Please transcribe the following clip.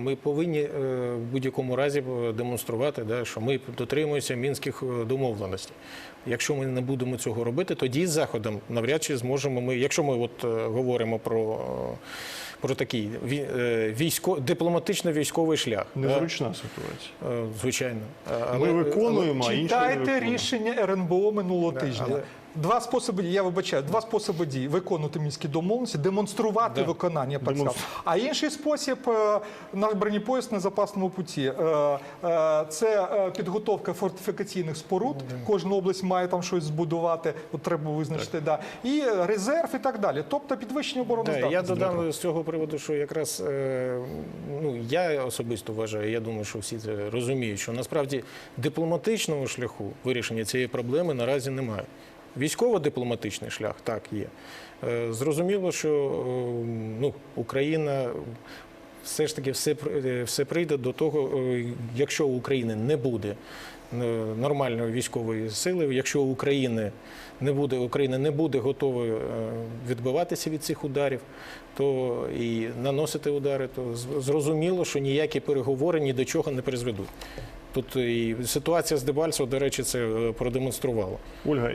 Ми повинні е, в будь-якому разі е, демонструвати, що ми дотримуємося мінських е, домовленостей. Якщо ми не будемо цього робити, тоді з заходом навряд чи зможемо ми. Якщо ми от говоримо про, про такий військо, дипломатично-військовий шлях, Незручна ситуація. звичайно. Ми але- виконуємо, а інші не Читайте рішення РНБО минулого тижня. але- Два способи, я вибачаю, два способи дій: виконувати мінські домовленості, демонструвати Да. виконання Демонстр- А інший спосіб е, наш бронепоїзд на запасному путі. Е, е, Це підготовка фортифікаційних споруд. Кожна область має там щось збудувати, от треба визначити. Да. І резерв, і так далі. Тобто підвищення Да, обороноздатності. я додам з цього приводу, що якраз ну я особисто вважаю, я думаю, що всі це розуміють, що насправді дипломатичного шляху вирішення цієї проблеми наразі немає. Військово-дипломатичний шлях так є. Е, Зрозуміло, що е, ну, Україна все ж таки все, е, все прийде до того, е, якщо у України не буде е, нормальної військової сили, якщо України не буде, Україна не буде готовою е, відбиватися від цих ударів, то і наносити удари, то зрозуміло, що ніякі переговори ні до чого не призведуть. Тут і ситуація з Дебальцево, до речі, це е, продемонструвала. Ольга,